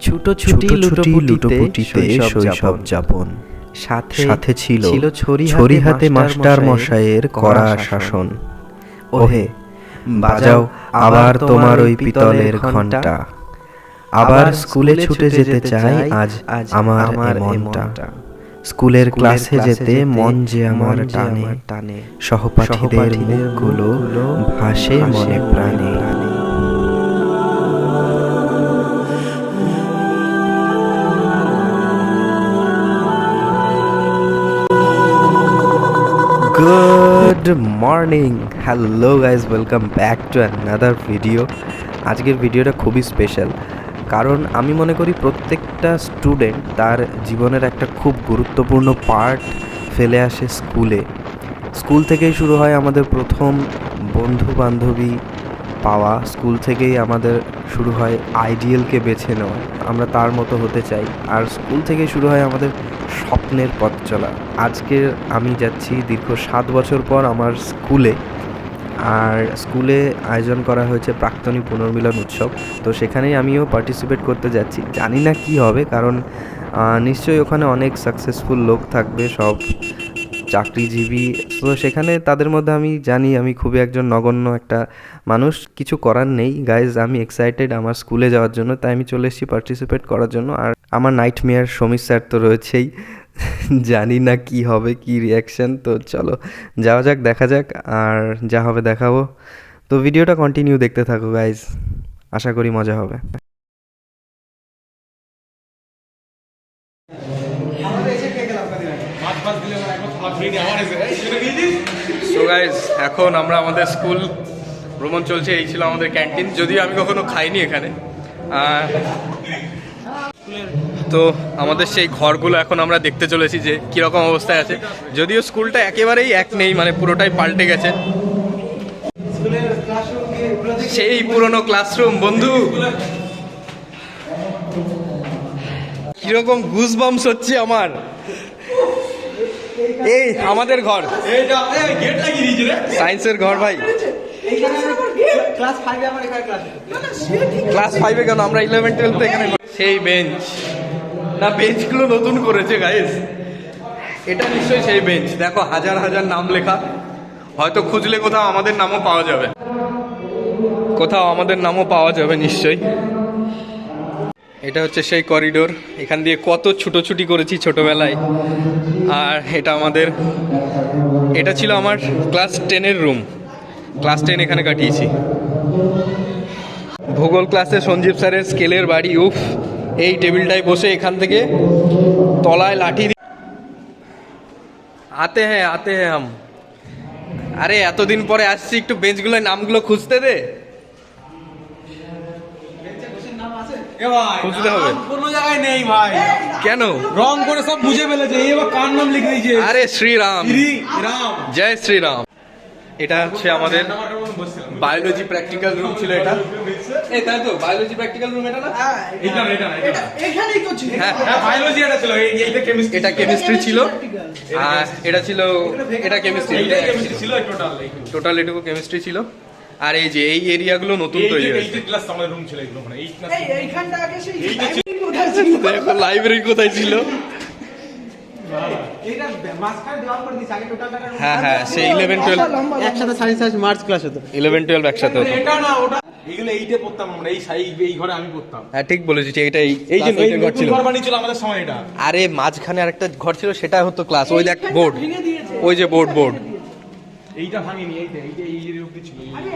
ছুটোছুটি লুটোপুটিতে শৈশব যাপন। সাথে সাথে ছিল ছড়ি হাতে মাস্টার মশাইয়ের কড়া শাসন। ওহে বাজাও আবার তোমার ওই পিতলের ঘণ্টা আবার স্কুলে ছুটে যেতে চাই আজ আমার আমার মনটা। স্কুলের ক্লাসে যেতে মন যে আমার টানে। টানে। সহপাঠীদের মুখগুলো ভাসে মনে প্রাণে। Good morning hello guys welcome back to another video আজকের ভিডিওটা খুবই স্পেশাল কারণ আমি মনে করি প্রত্যেকটা স্টুডেন্ট তার জীবনের একটা খুব গুরুত্বপূর্ণ পার্ট ফেলে আসে স্কুলে স্কুল থেকেই শুরু হয় আমাদের প্রথম বন্ধু বান্ধবী পাওয়া স্কুল থেকেই আমাদের শুরু হয় আইডিয়ালকে বেছে নেওয়া। আমরা তার মতো হতে চাই। আর স্কুল থেকেই শুরু হয় আমাদের স্বপ্নের পথ চলা। আজকে আমি যাচ্ছি দীর্ঘ সাত বছর পর আমার স্কুলে। আর স্কুলে আয়োজন করা হয়েছে প্রাক্তনী পুনর্মিলন উৎসব। তো সেখানেই আমিও পার্টিসিপেট করতে যাচ্ছি। জানি না কি হবে, কারণ নিশ্চয়ই ওখানে অনেক সাকসেসফুল লোক থাকবে, সব চাকরিজীবী। তো সেখানে তাদের মধ্যে আমি জানি আমি খুবই একজন নগণ্য একটা মানুষ, কিছু করার নেই। গাইজ আমি এক্সাইটেড আমার স্কুলে যাওয়ার জন্য, তাই আমি চলে এসেছি পার্টিসিপেট করার জন্য। আর আমার নাইট মেয়ার সমীর স্যার তো রয়েছেই। জানি না কি হবে, কি রিয়াকশান তো চলো, যাওয়া যাক, দেখা যাক, আর যা হবে দেখাবো। তো ভিডিওটা কন্টিনিউ দেখতে থাকো গাইজ আশা করি মজা হবে। সো এখন আমরা আমাদের স্কুল ভ্রমণ চলছে, এই ছিল আমাদের ক্যান্টিন যদিও আমি কখনো খাইনি এখানে। তো আমাদের সেই ঘরগুলো এখন আমরা দেখতে চলেছি যে কীরকম অবস্থায় আছে। যদিও স্কুলটা একেবারেই এক নেই মানে পুরোটাই পাল্টে গেছে। সেই পুরনো ক্লাসরুম বন্ধু। কীরকম গুজ বামস হচ্ছে আমার। এই আমাদের ঘর। সায়েন্সের ঘর ভাই। ক্লাস ফাইভে কেন? আমরা ইলেভেন টুয়েলভে এখানে সেই বেঞ্চ না বেঞ্চগুলো নতুন করেছে গাইস এটা নিশ্চয়ই সেই বেঞ্চ দেখো হাজার হাজার নাম লেখা। হয়তো খুঁজলে কোথাও আমাদের নামও পাওয়া যাবে। কোথাও আমাদের নামও পাওয়া যাবে নিশ্চয়ই। এটা হচ্ছে সেই করিডোর এখান দিয়ে কত ছুটোছুটি করেছি ছোটবেলায়। আর এটা আমাদের, এটা ছিল আমার ক্লাস টেনের রুম ক্লাস টেন এখানে কাটিয়েছি। ভূগোল ক্লাসে সঞ্জীব স্যারের স্কেলের বাড়ি, উফ, এই টেবিলটায় বসে এখান থেকে তলায় লাঠি আতে হ্যাঁ আতে হ্যাঁ হাম আরে, এতদিন পরে আসছি, একটু বেঞ্চগুলোর নামগুলো খুঁজতে দে। খুঁজতে হবে। কোনো জায়গায় নেই ভাই। কেন? রং করে সব বুঝে ফেলেছে এবার কার নাম লিখে দিয়েছে? আরে শ্রীরাম। রাম। জয় শ্রীরাম। এটা হচ্ছে আমাদের বায়োলজি প্র্যাকটিক্যাল রুম ছিল এটা। এই তাই তো? বায়োলজি প্র্যাকটিক্যাল রুম এটা না? এটা এটা এটা এখানেই তো ছিল। হ্যাঁ হ্যাঁ বায়োলজি এটা ছিল এইটা কেমিস্ট্রি এটা কেমিস্ট্রি ছিল। আর এটা ছিল এটা কেমিস্ট্রি কেমিস্ট্রি ছিল টোটাল টোটাল এটুকু কেমিস্ট্রি ছিল। আর এই যে এই এরিয়াগুলো নতুন তৈরি এই হয়েছে। যে ক্লাস আমাদের রুম ছিল এগুলো মানে এই ক্লাস এই এইখানটা আগে সেই এইটা ছিল। কোথায় ছিল? দেখো লাইব্রেরি কোথায় ছিল? হ্যাঁ হ্যাঁ সেই ইলেভেন টুয়েলভ। একসাথে সাড়ে সাড়ে মার্চ ক্লাস হতো। ইলেভেন টুয়েলভ একসাথে হতো। এটা না এগুলো এইটা পড়তাম আমরা এই সাই এই ঘরে আমি পড়তাম। হ্যাঁ ঠিক বলেছি এটা এই এই যে এই ঘর ছিল। ঘর বানিয়েছিল আমাদের সময় এটা। আরে মাঝখানে আরেকটা ঘর ছিল সেটা হতো ক্লাস ওই দেখ বোর্ড ওই যে বোর্ড বোর্ড এইটা ভাঙিনি এইটা এইটা এই এরিয়া অবধি ছিল এটা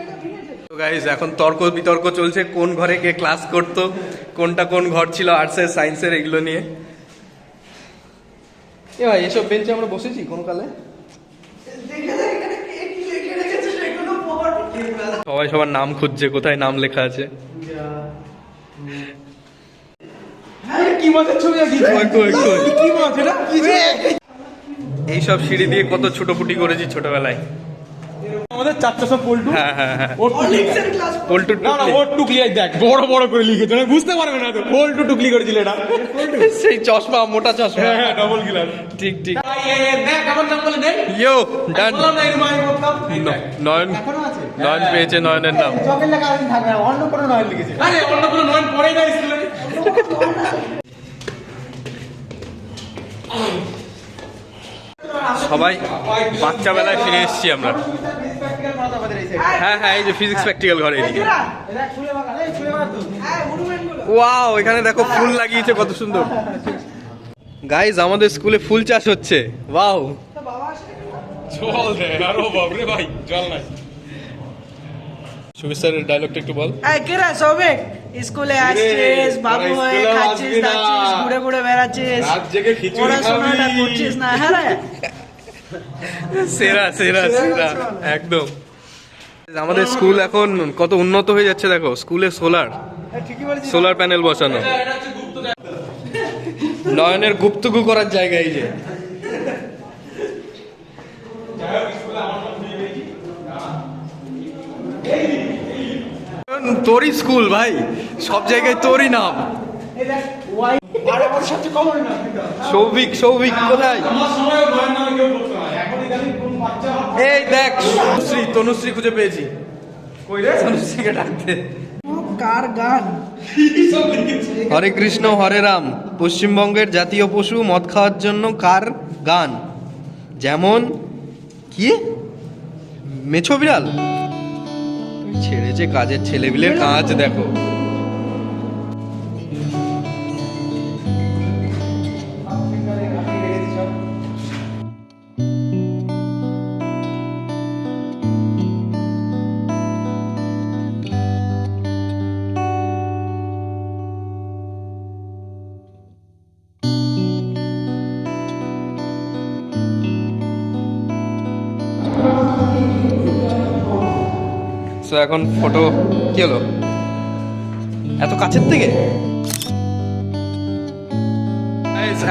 এটা ভেঙেছে। গাইজ এখন তর্ক বিতর্ক চলছে কোন ঘরে কে ক্লাস করতো কোনটা কোন ঘর ছিল আর্টসের সায়েন্সের এগুলো নিয়ে এ ভাই এসব বেঞ্চে আমরা বসেছি কোন কালে কে কি। সবাই সবার নাম খুঁজছে কোথায় নাম লেখা আছে হ্যাঁ কি মজার ছবি আঁকিয়েছে কই, কই, কই? কি মাছ এটা এইসব সিঁড়ি দিয়ে কত ছুটোপুটি করেছি ছোটবেলায়। আমাদের চারটা সব পল্টু। হ্যাঁ হ্যাঁ হ্যাঁ। ওর পল্টু টুকলি। দেখ বড় বড় করে লিখেছে। না বুঝতে পারবে না তো পল্টু টুকলি করেছিল এটা। সেই চশমা মোটা চশমা। হ্যাঁ হ্যাঁ ডবল গিলাস ঠিক ঠিক। দেখ আমার নাম বলে দেখ ইয়ো ডান নয়ন নয়ন পেয়েছে নয়নের নাম। আরে অন্য কোনো নয় পড়ে না স্কুলে। সবাই বাচ্চা বেলায় ফিরে এসেছি আমরা। হ্যাঁ হ্যাঁ এই যে ফিজিক্স প্র্যাকটিক্যাল ঘরে এদিকে। ওয়াও এখানে দেখো ফুল লাগিয়েছে, কত সুন্দর। গাইজ আমাদের স্কুলে ফুল চাষ হচ্ছে। ওয়াও জল দেয় আরও বাবরে ভাই জল নাই সুবির স্যারের ডায়লগটা একটু বল এই কেরা সবে স্কুলে আসছিস বাবু হয়ে খাচ্ছিস দাচ্ছিস ঘুরে ঘুরে বেড়াচ্ছিস রাত জেগে খিচুড়ি পড়াশোনাটা খাবি। করছিস না হ্যাঁ সেরা সেরা সেরা একদম। আমাদের স্কুল এখন কত উন্নত হয়ে যাচ্ছে দেখো। স্কুলে সোলার। সোলার প্যানেল বসানো। নয়নের গুপ্তগু করার জায়গা এই যে। তোরই স্কুল ভাই। সব জায়গায় তোরই নাম। সৌভিক সৌভিক কোথায়? এই দেখ তনুশ্রী তনুশ্রী খুঁজে পেয়েছি। কই রে? তনুশ্রীকে ডাকতে। কার গান? হরে কৃষ্ণ হরে রাম। পশ্চিমবঙ্গের জাতীয় পশু মদ খাওয়ার জন্য কার গান? যেমন কি? মেছো বিড়াল? ছেড়েছে কাজের ছেলেবিলের কাজ দেখো। সো এখন ফটো কি হলো? এত কাছের থেকে?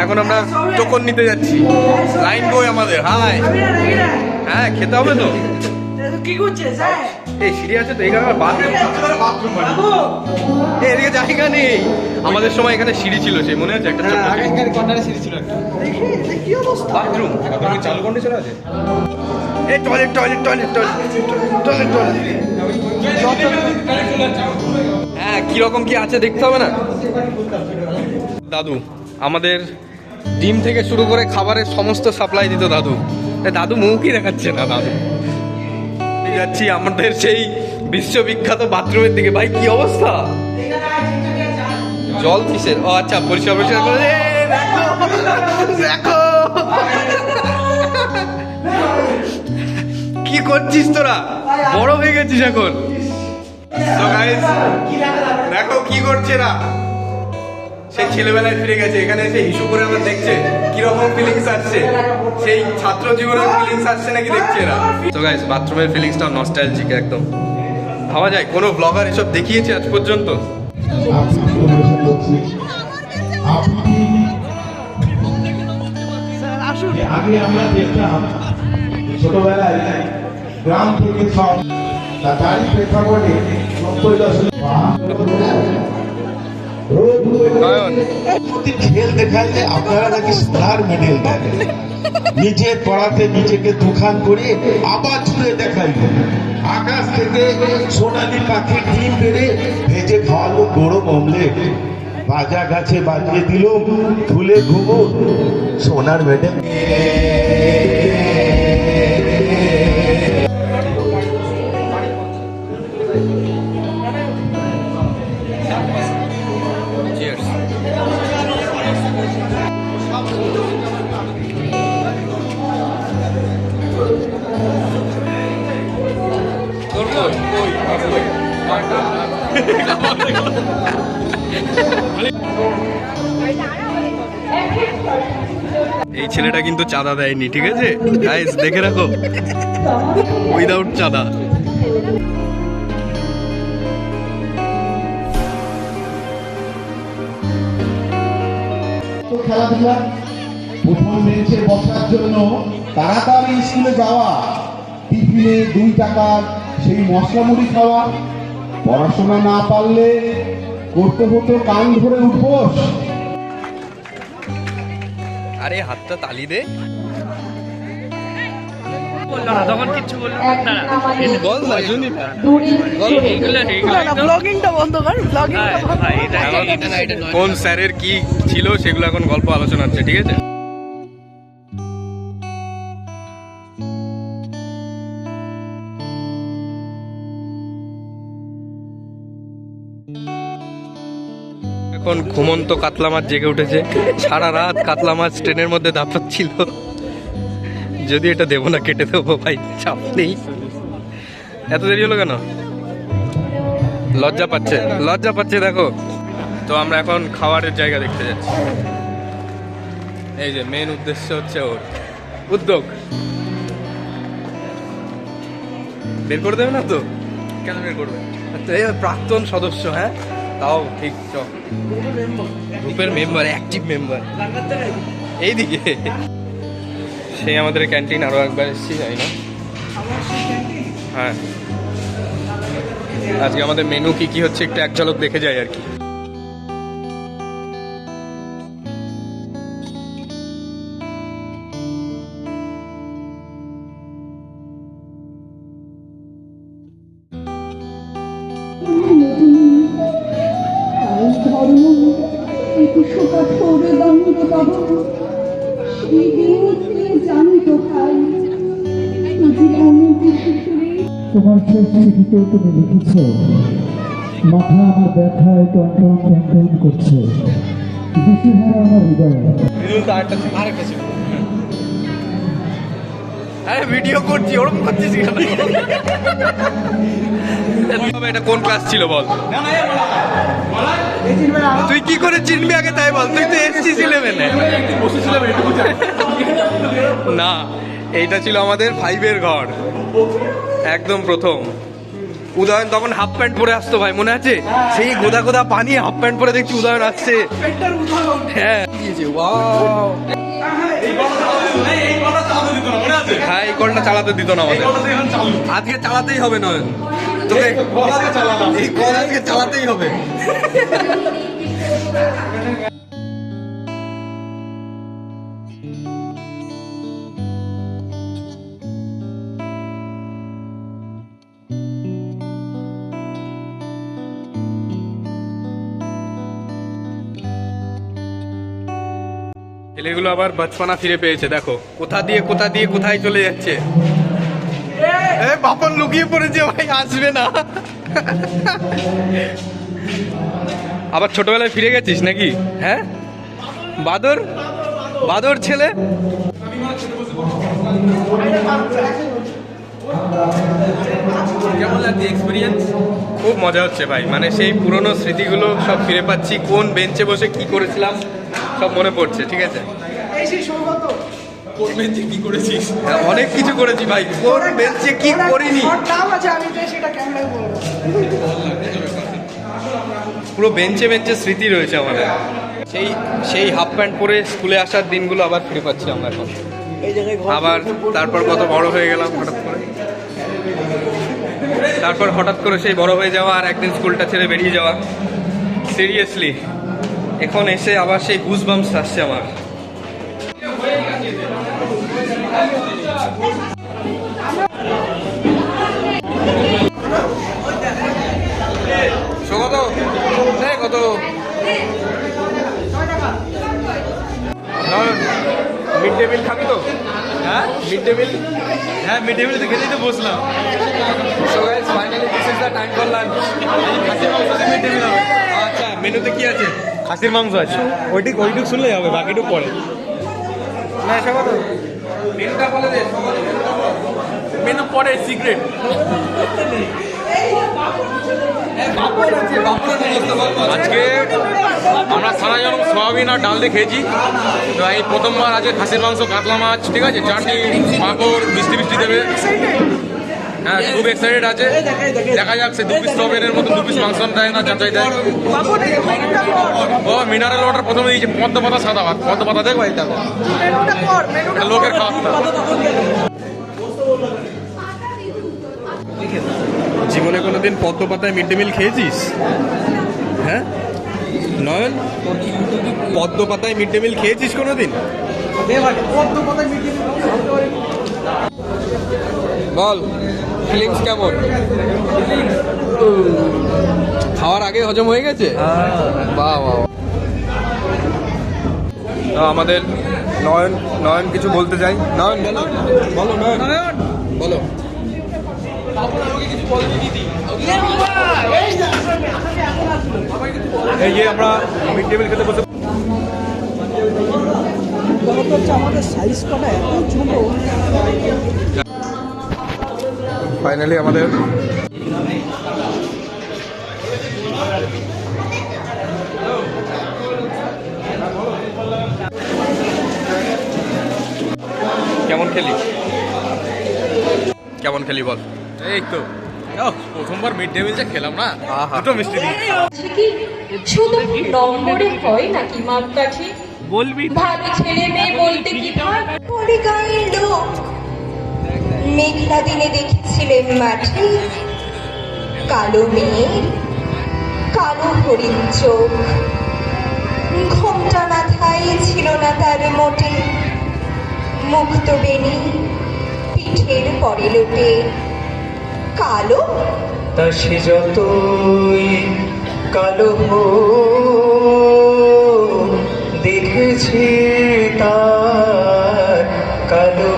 এখন আমরা টোকন নিতে যাচ্ছি। লাইন বই আমাদের হাই হ্যাঁ খেতে হবে তো? কি করছিস হ্যাঁ এই সিঁড়ি আছে তো এখানে বাথরুম এদিকে জায়গা নেই। আমাদের সময় এখানে সিঁড়ি ছিল সেই মনে আছে? একটা ছোট্ট সিঁড়ি। দেখি এটা কি অবস্থা? বাথরুম তুমি চালু কন্ডিশন আছে? এই toilet toilet toilet toilet toilet toilet হ্যাঁ কীরকম কি আছে দেখতে হবে না? দাদু আমাদের ডিম থেকে শুরু করে খাবারের সমস্ত সাপ্লাই দিত দাদু। দাদু মুখই দেখাচ্ছে না দাদু? যাচ্ছি আমাদের সেই বিশ্ববিখ্যাত বাথরুমের দিকে। ভাই কি অবস্থা? জল কিসের? ও আচ্ছা পরিষ্কার পরিষ্কার করে দেখো দেখো। কি করছিস তোরা? বড় হয়ে গেছিস এখন। দেখো কি করছে না সেই ছেলেবেলায় ফিরে গেছে। এখানে এসে হিসু করে আমরা দেখছে কীরকম ফিলিংস আসছে। সেই ছাত্র জীবনের ফিলিংস আসছে নাকি দেখছে এরা। তো গাইস বাথরুমের ফিলিংসটা নস্টালজিক একদম। ভাবা যায় কোনো ব্লগার এসব দেখিয়েছে আজ পর্যন্ত? আগে আমরা দেখতাম ছোটবেলায় গ্রাম থেকে সব তারই প্রেক্ষাপটে নব্বই দশমিক আপনারা নাকি মেডেল নিজের পড়াতে নিজেকে দুখান করে আবার ছুঁড়ে দেখাইল। আকাশ থেকে সোনালি পাখি ডিম বেড়ে ভেজে খাওয়ালো গরম অমলেট। বাজা গাছে বাজিয়ে দিল ফুলে ঘুমো সোনার চিয়ার্স তোর কই কই এই ছেলেটা কিন্তু চাঁদা দেয়নি, ঠিক আছে? গাইস দেখে রাখো। উইদাউট চাঁদা। তাড়াতাড়ি যাওয়া দুই সেই মশলা মুড়ি খাওয়া, পড়াশোনা না পারলে করতে হতো কান ধরে উপোস আরে হাতটা তালি দে। কোন স্যারের কি ছিল সেগুলো এখন গল্প আলোচনা হচ্ছে ঠিক আছে? এখন ঘুমন্ত কাতলা মাছ জেগে উঠেছে। সারা রাত কাতলা মাছ ট্রেনের মধ্যে দাপাচ্ছিল যদি এটা দেবো না কেটে দেবো ভাই চাপ নেই। এত দেরি হলো কেন? লজ্জা পাচ্ছে লজ্জা পাচ্ছে দেখো। তো আমরা এখন খাবারের জায়গা দেখতে যাচ্ছি। এই যে মেন উদ্দেশ্য হচ্ছে ওর উদ্যোগ। বের করে দেবে না তো? কেন বের করবে? আচ্ছা, প্রাক্তন সদস্য হ্যাঁ? তাও ঠিক চ গ্রুপের মেম্বার অ্যাক্টিভ মেম্বার এইদিকে। সেই আমাদের ক্যান্টিন আরও একবার এসেছি জানি না? হ্যাঁ। আজকে আমাদের মেনু কি কি হচ্ছে একটু এক ঝলক দেখে যাই আর কি। তোমার শেষ চিঠিতে তুমি লিখেছ, মাথা আমার ব্যথায় টনটন টনটন করছে। আমার হৃদয়। আরে ভিডিও করছি এটা কোন ক্লাস ছিল বল? তুই কি করে চিনবি আগে তাই বল? তুই তো এসছিস ইলেভেনে না, এইটা ছিল আমাদের ফাইভের ঘর। একদম প্রথম। উদয়ন তখন হাফ প্যান্ট পরে আসতো ভাই মনে আছে? সেই গোদা গোদা পানি হাফ প্যান্ট পরে দেখছি উদয়ন আসছে। হ্যাঁ। হ্যাঁ এই কলটা চালাতে দিত না আমাদের। আজকে চালাতেই হবে নয়ন। তোকে এই কল আজকে চালাতেই হবে। ছেলেগুলো আবার বাচপানা ফিরে পেয়েছে দেখো। কোথা দিয়ে কোথা দিয়ে কোথায় চলে যাচ্ছে? এ বাপন লুকিয়ে পড়েছে ভাই আসবে না। আবার ছোটবেলায় ফিরে গেছিস নাকি? হ্যাঁ? বাদর? বাদর ছেলে? কেমন লাগছে এক্সপিরিয়েন্স খুব মজা হচ্ছে ভাই। মানে সেই পুরনো স্মৃতিগুলো সব ফিরে পাচ্ছি। কোন বেঞ্চে বসে কি করেছিলাম সব মনে পড়ছে ঠিক আছে? এই সেই সৌগত। কোন বেঞ্চে কি করেছিস? হ্যাঁ, অনেক কিছু করেছি ভাই। কোন বেঞ্চে কি করিনি? পুরো বেঞ্চে বেঞ্চে স্মৃতি রয়েছে আমাদের সেই সেই হাফ প্যান্ট পরে স্কুলে আসার দিনগুলো আবার ফিরে পাচ্ছি আমরা এখন। এই জায়গায় ঘর আবার তারপর কত বড় হয়ে গেলাম হঠাৎ করে। তারপর হঠাৎ করে সেই বড় হয়ে যাওয়া আর একদিন স্কুলটা ছেড়ে বেরিয়ে যাওয়া। সিরিয়াসলি এখন এসে আবার সেই গুজ বাম্পস আসছে আমার। কত? মিড ডে মিল খাবি তো? হ্যাঁ মিড ডে মিল হ্যাঁ মিড ডে মিল তো খেতেই তো বসলাম। So guys finally this is the time for lunch খাসির মাংস মিড ডে মিল হবে। আচ্ছা মেনুতে কি আছে? খাসির মাংস আছে। ওইটুক ওইটুক শুনলেই হবে বাকিটুক পরে। না এসব তো। মেনুটা বলে দে মেনু পরে সিক্রেট আজকে আমরা সারা জন সোয়াবিন আর ডাল দিয়ে খেয়েছি। তো এই প্রথমবার আজকে খাসির মাংস, কাতলা মাছ, ঠিক আছে? চাটনি, পাঁপড়, মিষ্টি মিষ্টি দেবে। হ্যাঁ খুব এক্সাইটেড আছে। দেখা যাক, সে দু পিস মতো দু পিস মাংস দেয় না, যাচাই দেয়। ও, মিনারেল ওয়াটার প্রথমে দিয়েছে, পদ্ম পাতা, সাদা ভাত। পদ্ম পাতা দেখো। দেখো লোকের খাওয়া। জীবনে কোনোদিন পদ্ম পাতায় মিড ডে মিল খেয়েছিস? হ্যাঁ? নয়ন? পদ্ম পাতায় মিড ডে মিল খেয়েছিস কোনোদিন? বল ফিলিংস কেমন? খাওয়ার আগে হজম হয়ে গেছে? বাহ বাহ আমাদের নয়ন নয়ন কিছু বলতে চাই? নয়ন বলো বলো নয়ন! বলো। এই যে। আমরা মিড ডে মিল খেতে বসে ফাইনালি আমাদের কেমন খেলি? কেমন খেলি বল? এই তো। ও, প্রথমবার মিড ডে মিলটা খেলাম না দুটো মিষ্টি দিন শুধু নম্বরে হয় নাকি মাপকাঠি? বলবি। ভালো ছেলে মেয়ে বলতে কি পরে? গায়ের লোক মেঘলা দিনে দেখেছিলেন মাঠে কালো মেয়ে কালো হরিণ চোখ। ঘোমটা মাথায় ছিল না তার মোটে। মুক্ত বেনি পিঠের পরে লোটে। কালো? তা সে যতই কালো দেখেছি তার কালো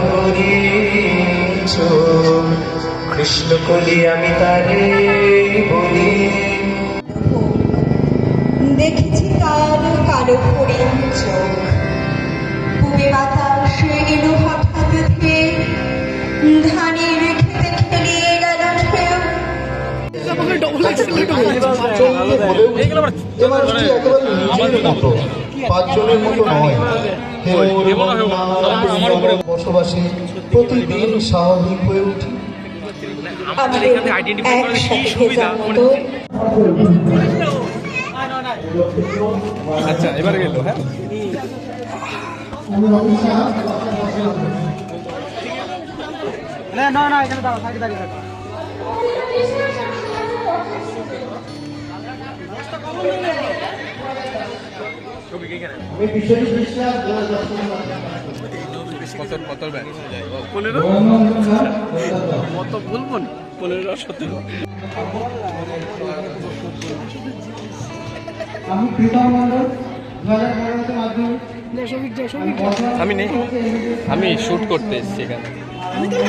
চোখ। কৃষ্ণ কলি আমি তারে বলি। দেখেছি তার কালো হরিণ চোখ। পুবে বাতাস এলো হঠাৎ ধানের পাঁচজনের মতো নয় বসবাসে প্রতিদিন স্বাভাবিক হয়ে উঠি আমাদের একসাথে জানত আচ্ছা এবারে গেল হ্যাঁ কত কত পনেরো? কত বলব না। পনেরো সতেরো। আমি প্রীতম আমি নেই। আমি শুট করতে এসেছি এখানে।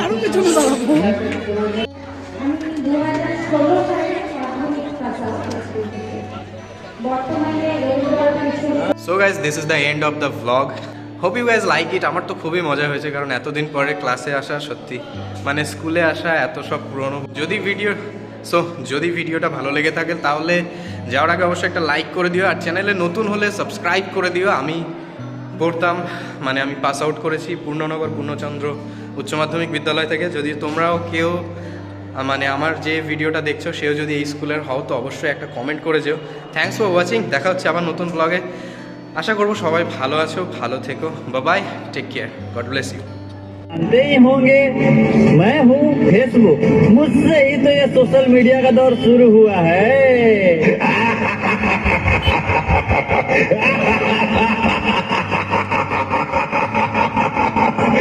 আমি দু হাজার ষোলো সালে so guys this is the end of the vlog hope you guys like it আমার তো খুবই মজা হয়েছে কারণ এতদিন পরে ক্লাসে আসা সত্যি। মানে স্কুলে আসা এত সব পুরনো। যদি ভিডিও সো যদি ভিডিওটা ভালো লেগে থাকে, তাহলে যাওয়ার আগে অবশ্যই একটা লাইক করে দিও। আর চ্যানেলে নতুন হলে সাবস্ক্রাইব করে দিও। আমি পড়তাম মানে আমি পাস আউট করেছি। পূর্ণনগর, পূর্ণচন্দ্র উচ্চ মাধ্যমিক বিদ্যালয় থেকে। যদি তোমরাও কেউ মানে আমার যে ভিডিওটা দেখছো সেও যদি এই স্কুলের হও তো অবশ্যই একটা কমেন্ট করে যেও থ্যাংকস ফর ওয়াচিং দেখা হচ্ছে আবার নতুন ব্লগে আশা করবো সবাই ভালো আছো ভালো থেকো bye take care God bless you जानते ही होंगे मैं हूँ फेसबुक मुझसे ही तो ये सोशल मीडिया का दौर शुरू हुआ है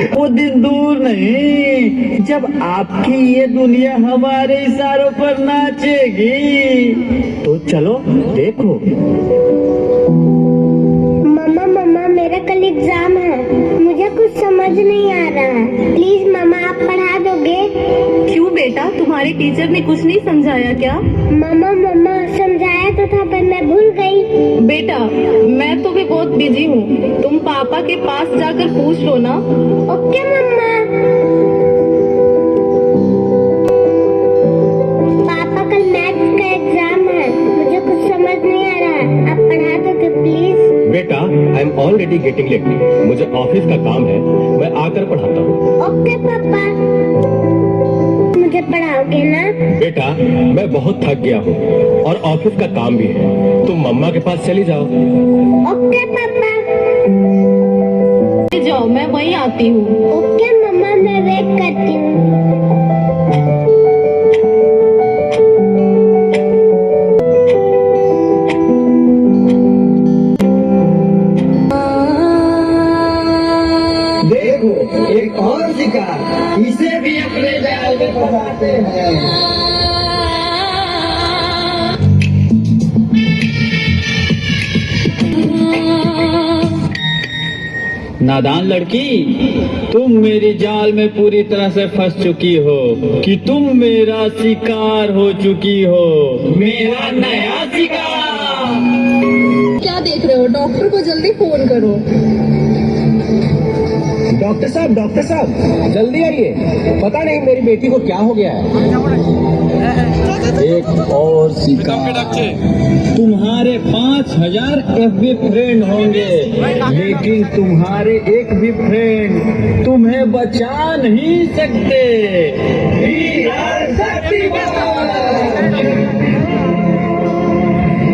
वो दिन दूर नहीं। जब आपकी ये दुनिया हमारे इशारों पर नाचेगी तो चलो देखो। मम्मा मम्मा मेरा कल एग्ज़ाम है। मुझे कुछ समझ नहीं आ रहा है। प्लीज़ मामा आप पढ़ा दोगे? क्यों बेटा? तुम्हारे टीचर ने कुछ नहीं समझाया क्या? मम्मा मम्मा तो था पर मैं भूल गई। बेटा मैं तो भी बहुत बिज़ी हूँ। तुम पापा के पास जाकर पूछ लो ना। ओके मम्मा। पापा कल मैथ्स का एग्ज़ाम है। मुझे कुछ समझ नहीं आ रहा। है आप पढ़ा दो प्लीज़ बेटा I am already getting late मुझे ऑफ़िस का काम है मैं आकर पढ़ाता हूँ। ओके पापा। मुझे पढ़ाओगे ना? बेटा मैं बहुत थक गया हूँ और ऑफ़िस का काम भी है। तुम मम्मा के पास चली जाओ। ओके पापा। जाओ मैं वहीं आती हूँ। ओके मम्मा मैं वेट करती बजाते हैं। नादान लड़की तुम मेरी जाल में पूरी तरह से फंस चुकी हो कि तुम मेरा शिकार हो चुकी हो। मेरा नया शिकार। क्या देख रहे हो? डॉक्टर को जल्दी फ़ोन करो। डॉक्टर साहब डॉक्टर साहब, जल्दी आइए। पता नहीं मेरी बेटी को क्या हो गया है। एक और तुम्हारे पाँच हज़ार एफ़ बी फ्रेंड होंगे, लेकिन तुम्हारे एक भी फ्रेंड तुम्हें बचा नहीं सकते।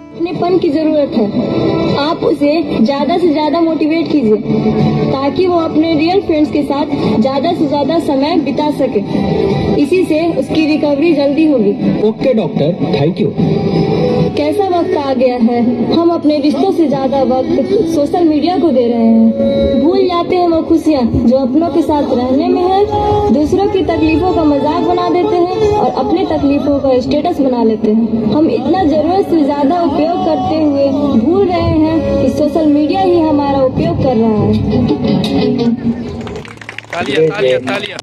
अपनेपन की ज़रूरत है। आप उसे ज़्यादा से ज़्यादा मोटिवेट कीजिए, ताकि वो अपने रियल फ्रेंड्स के साथ ज़्यादा से ज़्यादा समय बिता सके। इसी से उसकी रिकवरी जल्दी होगी। ओके डॉक्टर थैंक यू कैसा वक्त आ गया है? हम अपने रिश्तों से ज़्यादा वक्त सोशल मीडिया को दे रहे हैं। भूल जाते हैं वो खुशियाँ जो अपनों के साथ रहने में है। दूसरों की तकलीफों का मज़ाक बना देते हैं और अपनी तकलीफों का स्टेटस बना लेते हैं। हम इतना ज़रूरत से ज़्यादा उपयोग करते हुए भूल रहे हैं कि सोशल मीडिया ही हमारा उपयोग कर रहा है। तालिया तालिया तालिया।